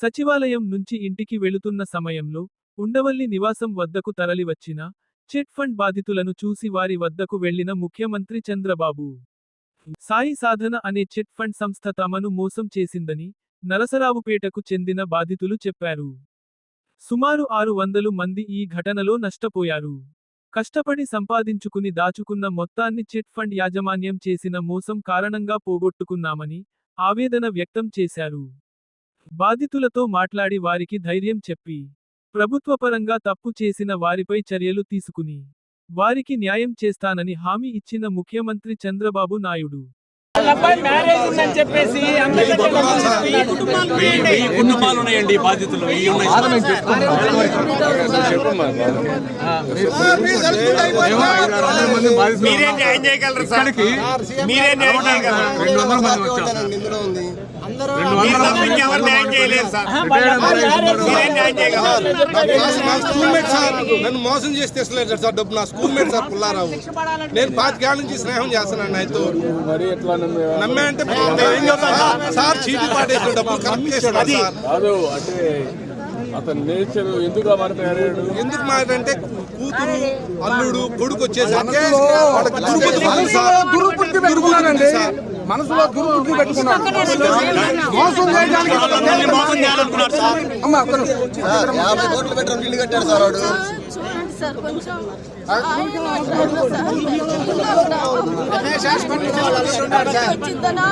సచివాలయం నుంచి ఇంటికి వెళుతున్న సమయంలో ఉండవల్లి నివాసం వద్దకు తరలివచ్చిన చిట్ ఫండ్ బాధితులను చూసి వారి వద్దకు వెళ్ళిన ముఖ్యమంత్రి చంద్రబాబు. సాయి సాధన అనే చిట్ ఫండ్ సంస్థ తమను మోసం చేసిందని నరసరావుపేటకు చెందిన బాధితులు చెప్పారు. సుమారు ఆరు వందలు మంది ఈ ఘటనలో నష్టపోయారు. కష్టపడి సంపాదించుకుని దాచుకున్న మొత్తాన్ని చిట్ ఫండ్ యాజమాన్యం చేసిన మోసం కారణంగా పోగొట్టుకున్నామని ఆవేదన వ్యక్తం చేశారు. బాధితులతో మాట్లాడి వారికి ధైర్యం చెప్పి ప్రభుత్వపరంగా తప్పు చేసిన వారిపై చర్యలు తీసుకుని వారికి న్యాయం చేస్తానని హామీ ఇచ్చిన ముఖ్యమంత్రి చంద్రబాబు నాయుడు. వాళ్ళ అబ్బాయి మ్యారేజ్ ఉందని చెప్పేసి కుటుంబాలు ఉన్నాయండి. బాధితులు వెయ్యి ఉన్నాయి. మీరే న్యాయం చేయగలరు సార్? మీరే న్యాయం ఇంకెవరు న్యాయం సార్? నన్ను మోసం చేసి తెస్తలేదు సార్ డబ్బు. నా స్కూల్ మేట్ సార్ పుల్లారావు. నేను పాతికేళ్ళ నుంచి స్నేహం చేస్తున్నాను ఆయనతో. మరి ఎట్లా నమ్మే అంటే సార్? చీటీ పాటేసిన డబ్బులు కరెక్ట్ కాదు అంటే అతని నేచర్ ఎందుకు ఎందుకు మాటంటే కూతురు అల్లుడు కొడుకు వచ్చేసరికి వాళ్ళకి దుర్బుద్ధి. దుర్బుద్ధి మనసులో దుర్బుద్ధి పెట్టుకున్నాను మోసం చేయడానికి అందరినీ మోసం చేయాలనుకున్నారు సార్. అమ్మ ఒక్క నిమిషం. యాభై కోట్లు పెట్టి ఇల్లు కట్టాడు సార్ వాడు. చూడండి సార్ కొంచెం ఆయన వచ్చిందనా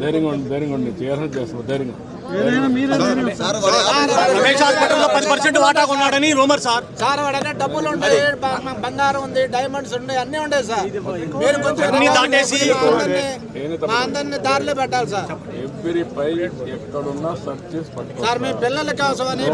ధైర్యంగా ఉండి ధైర్యంగా ఉండి చేయాల్సిన చేస్తాం ధైర్యంగా. పది పర్సెంట్ వాటా కొన్నాడని రూమర్ సార్. సార్ వాడనే డబ్బులు ఉంటాయి బంగారం ఉంది డైమండ్స్ ఉన్నాయి అన్ని ఉన్నాయి సార్. మీరు కొంచెం దాటేసి అందరినీ- మా అందరినీ దారిలో పెట్టాలి సార్. ఎవ్రీ పై ఎక్కడున్నా సర్చ్ చేసి పట్టుకోవాలి సార్ మీ పిల్లల కోసం అని